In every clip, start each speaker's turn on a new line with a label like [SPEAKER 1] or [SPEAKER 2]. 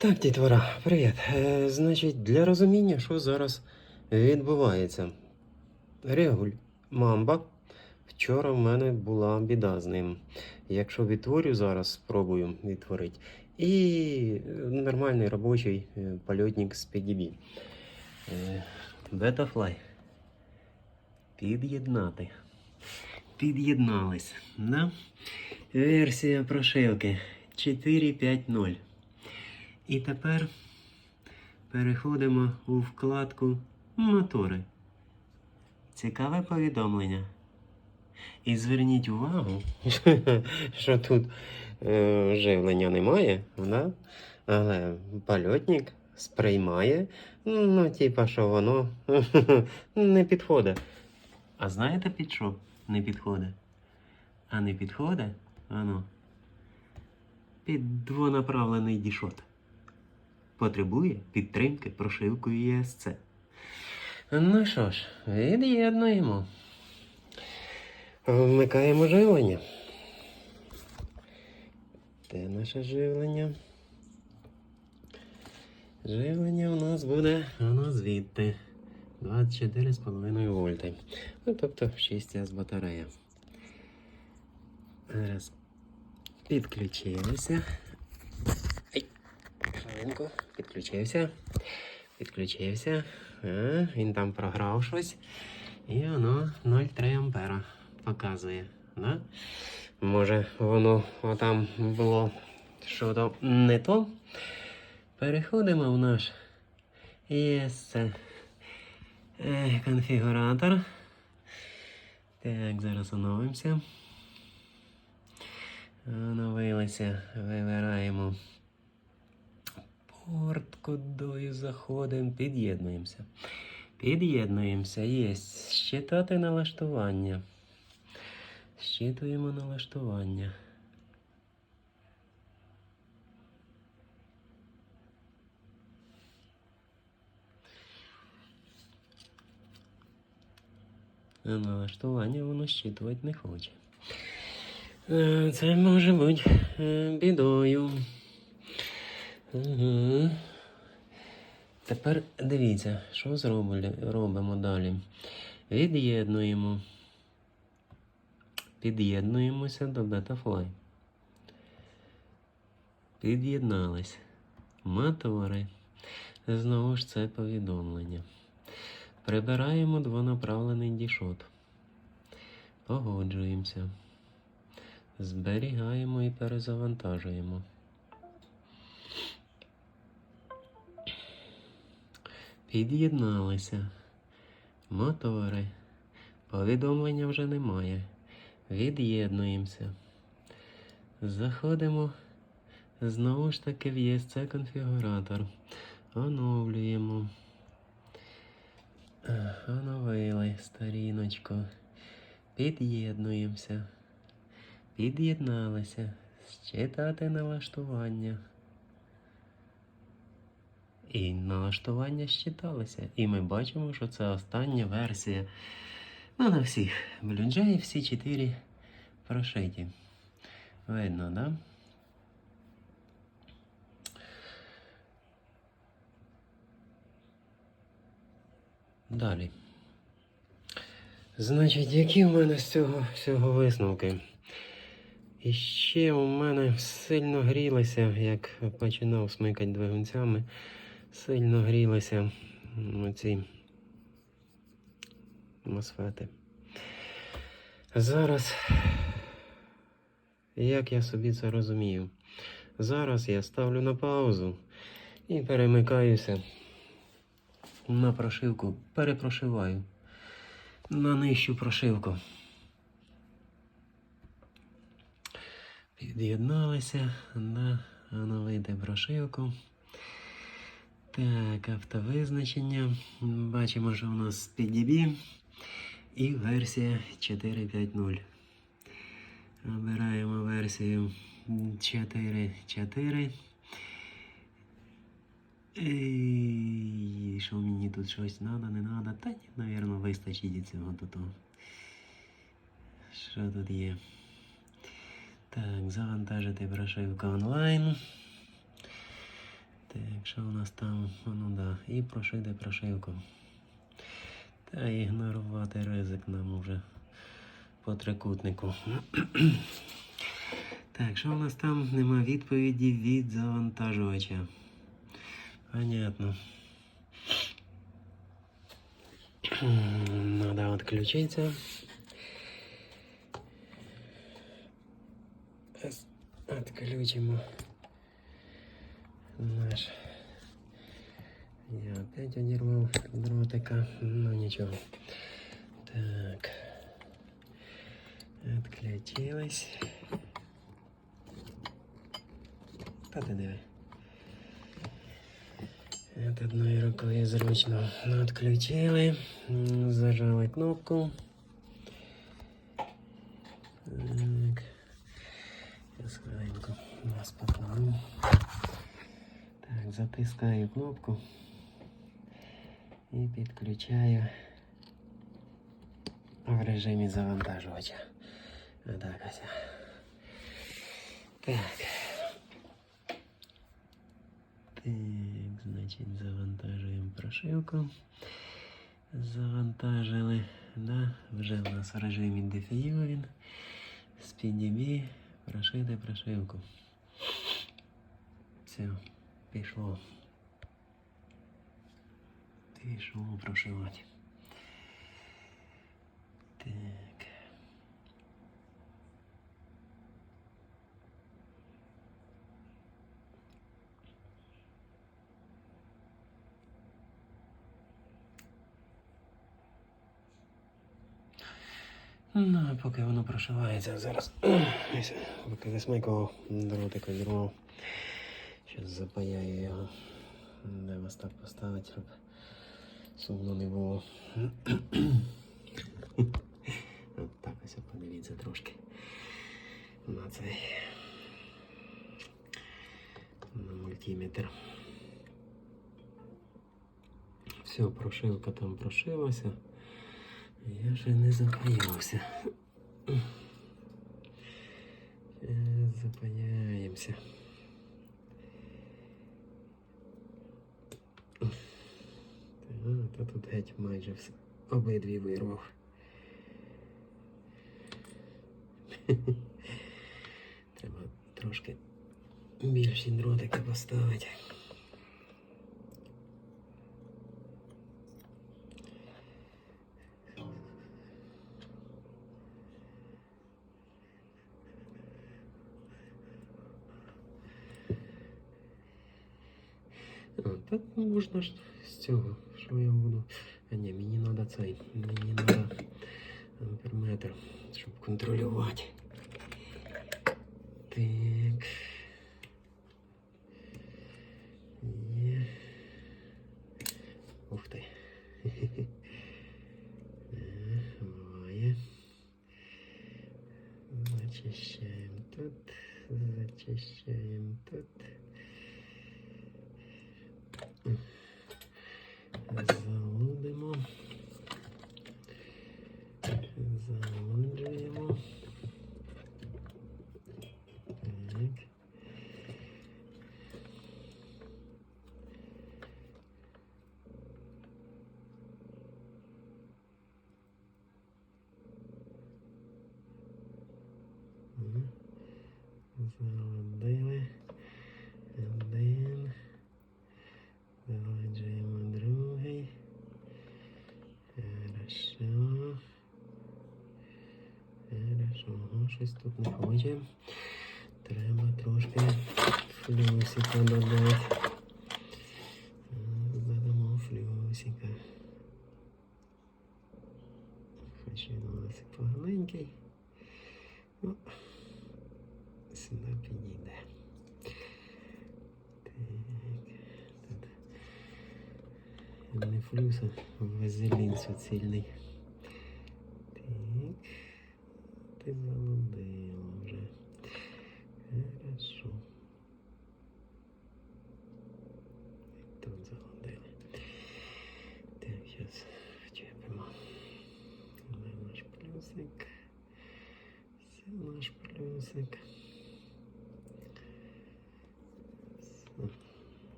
[SPEAKER 1] Так, дітвора, привіт. Е, значить, для розуміння, що зараз відбувається. Регуль, мамба. Вчора в мене була біда з ним. Якщо відтворю зараз, спробую відтворити. І нормальний робочий е, польотник з PDB. Е, Бетафлай. Під'єднати. Під'єднались. Да? Версія прошивки 4.5.0. І тепер переходимо у вкладку Мотори. Цікаве повідомлення. І зверніть увагу, що тут е, живлення немає, да? але польотник сприймає, ну, типа, що воно не підходить. А знаєте під що не підходить? А не підходить воно під двонаправлений дішот. Потребує підтримки прошивкою ESC. Ну що ж, від'єднуємо. Вмикаємо живлення. Де наше живлення? Живлення у нас буде воно звідти 24,5 вольти. Ну, тобто 6 з батарея. Зараз підключилися. Хвилинку, підключився. Підключився. А, він там програв щось. І воно 0,3 ампера показує. Да? Може, воно там було що-то не то. Переходимо в наш ESC е, конфігуратор. Так, зараз оновимося. Оновилися. Вибираємо порт кодою, заходимо, під'єднуємося. Під'єднуємося. Є. Щитати налаштування. Щитуємо налаштування. Налаштування воно щитувати не хоче. Е, Це може бути е, бідою. Угу. Тепер дивіться, що робимо далі. Від'єднуємо. Під'єднуємося до Betafly. Під'єднались. Мотори. Знову ж це повідомлення. Прибираємо двонаправлений дішот. Погоджуємося. Зберігаємо і перезавантажуємо. Під'єдналися. Мотори. Повідомлення вже немає. Від'єднуємося. Заходимо знову ж таки в ESC конфігуратор. Оновлюємо. Оновили сторіночку. Під'єднуємося. Під'єдналися. Считати налаштування. І налаштування щиталися. І ми бачимо, що це остання версія. Ну, на всіх. Блюнджеї всі чотири прошиті. Видно, да? Далі. Значить, які в мене з цього всього висновки? І ще у мене сильно грілися, як починав смикати двигунцями, сильно грілися ці мосфети. Зараз, як я собі це розумію? Зараз я ставлю на паузу і перемикаюся на прошивку, перепрошиваю на нижчу прошивку. Під'єдналися на оновити прошивку. Так, автовизначення. Бачимо, що у нас PDB і версія 4.5.0. Обираємо версію 4.4. І що мені тут щось треба, не треба? Та навірно, вистачить і цього того. Що тут є? Так, завантажити прошивку онлайн. Так, що у нас там? Ну да, і прошити прошивку. Та ігнорувати ризик нам уже по трикутнику. Так, що у нас там? Нема відповіді від завантажувача. Понятно. Надо отключиться. Ос- Отключимо наш. Я опять одервал дротика. Ну ничего. Так. Отключилась. Та ти диви. От одною рукою зручно отключили. М, Зажали кнопку. Так. Зараз хвилинку вас покладу. Затискаю кнопку і підключаю в режимі завантажувача. Отак ось. Так. Так, значить, завантажуємо прошивку. Завантажили. Да? Вже у нас в режимі DFU PDB прошити прошивку. Все, пішло. Пішло прошивати. Так. Ну, а поки воно прошивається зараз. Поки висмикував дротик одірвав. Зараз запаяю його. Де вас так поставити, щоб сумно не було. От так ось подивіться трошки на цей на мультиметр. Все, прошивка там прошилася. Я ще не запаявся. Е, Запаяємося. та тут геть майже все. Обидві вирвав. Треба трошки більші дротики поставити. А, так можна ж з цього. Що я буду? А ні, мені треба цей. Мені треба амперметр, щоб контролювати. Так. Є. Ух ти. Е, Буває. Зачищаємо тут. Зачищаємо тут. Залудимо. Залуджуємо. Так. Мгм. Залудили. щось тут не хоче. Треба трошки флюсика додати. Так, Додамо флюсика. Хоч він у нас і погаленький. Ну, сюди підійде. Так, тут не флюс, а вазелін суцільний.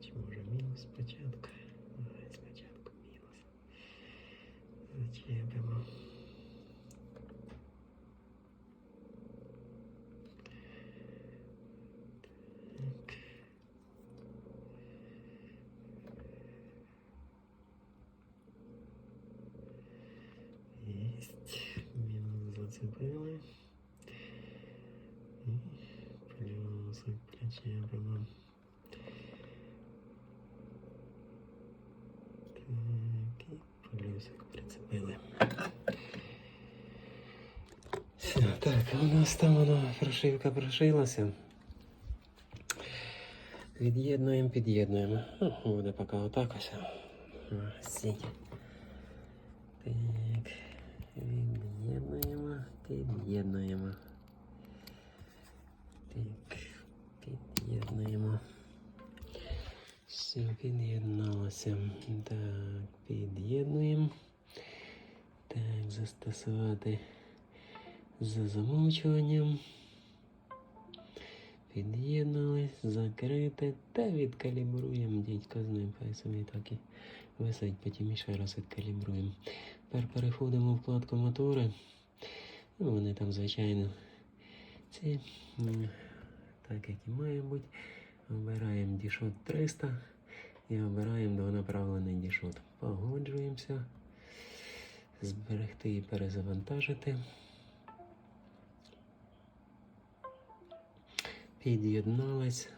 [SPEAKER 1] Чи може мінус спочатку? Ага, спочатку мінус. Зачепимо. зацепили. І плюсик причепимо. і плюсик прицепили. Все, так, у нас там воно прошивка прошилася. Від'єднуємо, під'єднуємо. Ну, буде поки отак ось. А, Сіть. Так, від'єднуємо, під'єднуємо. Під'єдналося. Так, під'єднуємо. Так, застосувати за замовчуванням. Під'єднались, закрити та відкалібруємо дідько з ним. Хай собі так і висить, потім ще раз відкалібруємо. Тепер переходимо в вкладку мотори. Ну, вони там, звичайно, ці, так як і має бути. Обираємо дішот 300 і обираємо двонаправлений дішот. Погоджуємося. Зберегти і перезавантажити. Під'єдналась.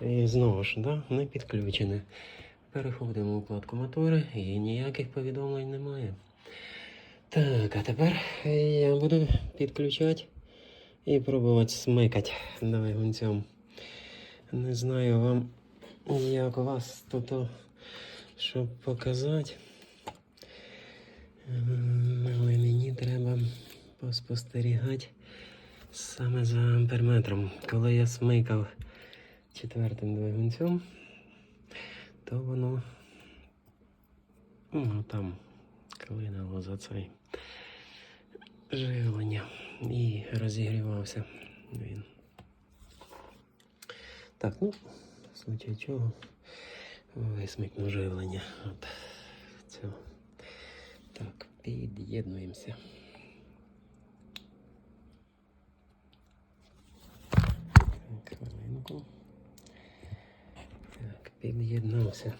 [SPEAKER 1] І знову ж, да, не підключене. Переходимо у вкладку мотори і ніяких повідомлень немає. Так, а тепер я буду підключати і пробувати смикати двигунцем. Не знаю вам, як у вас тут, щоб показати. Але мені треба поспостерігати саме за амперметром. Коли я смикав четвертим двигунцем, то воно ну, там клинило за цей живлення і розігрівався він. Так, ну, в чого висмикну живлення. От цього. Так, під'єднуємося. Хвилинку. Так, під'єднався.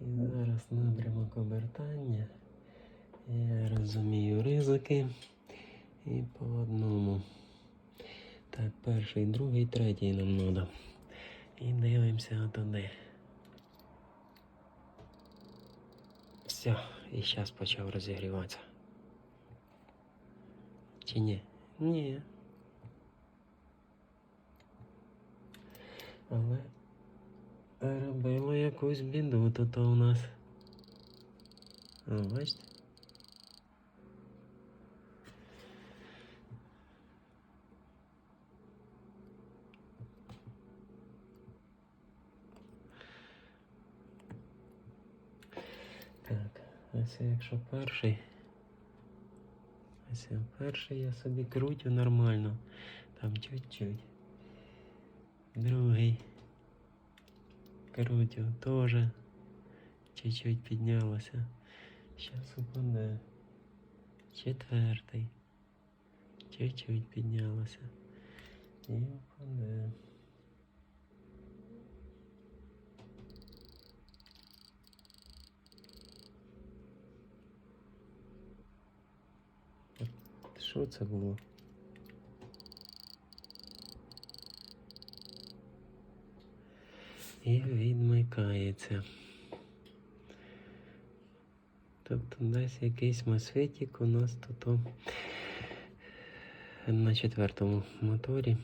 [SPEAKER 1] І зараз напрямок обертання. Я розумію ризики. І по одному. Так, перший, другий, третій нам треба. І дивимося туди. Все, і зараз почав розігріватися. Чи ні? Ні. Але робило якусь біду тут у нас. Бачите? ось якщо перший. Ось перший я собі крутю нормально. Там чуть-чуть. Другий. Крутю теж. Чуть-чуть піднялося. Зараз упаде. Четвертий. Чуть-чуть піднялося. І упаде. Що це було? І відмикається. Тобто десь якийсь масвітік у нас тут на четвертому моторі.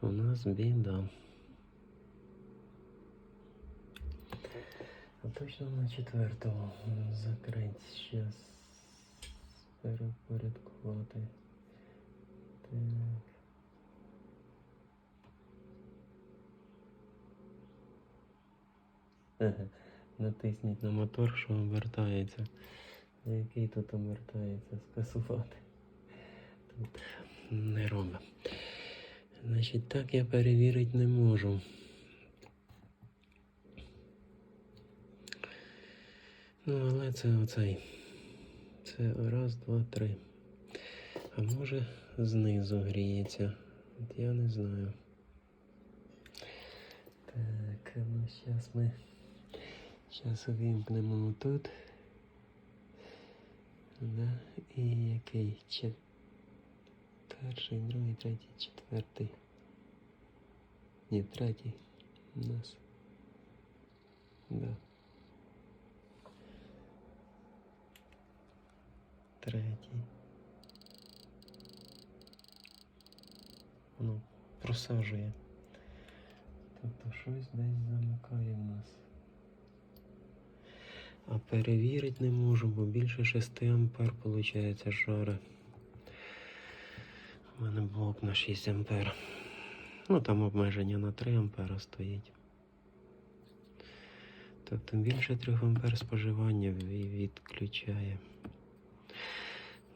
[SPEAKER 1] У нас біда. А точно на четвертому закрить. Щас перепорядкувати. Так. Натисніть на мотор, що обертається. Який тут обертається? Скасувати. Тут не робить. Значить, так я перевірити не можу. Ну, але це оцей. Це раз, два, три. А може знизу гріється. От я не знаю. Так, ну зараз ми зараз увімкнемо тут. Да? І який? Чет... Перший, другий, третій, четвертий. Ні, третій у нас. Да. Третій. Ну, просаджує. Тобто щось десь замикає в нас. А перевірити не можу, бо більше 6 ампер виходить жаре. У мене блок на 6 ампер. Ну там обмеження на 3 ампера стоїть. Тобто більше 3 ампер споживання відключає.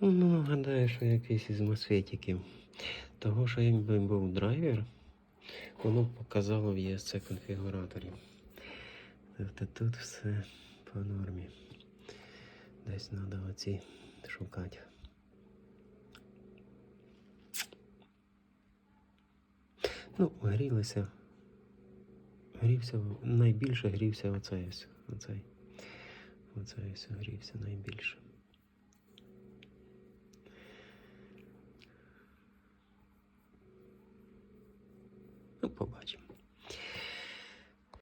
[SPEAKER 1] Ну, гадаю, що якийсь із мосфетиків. Того, що якби був драйвер, воно б показало в ESC конфігураторі. Тобто тут все по нормі. Десь треба оці шукати. Ну, грілися. Грівся, найбільше грівся оцей ось. Оцей. Оцей ось грівся найбільше. побачимо.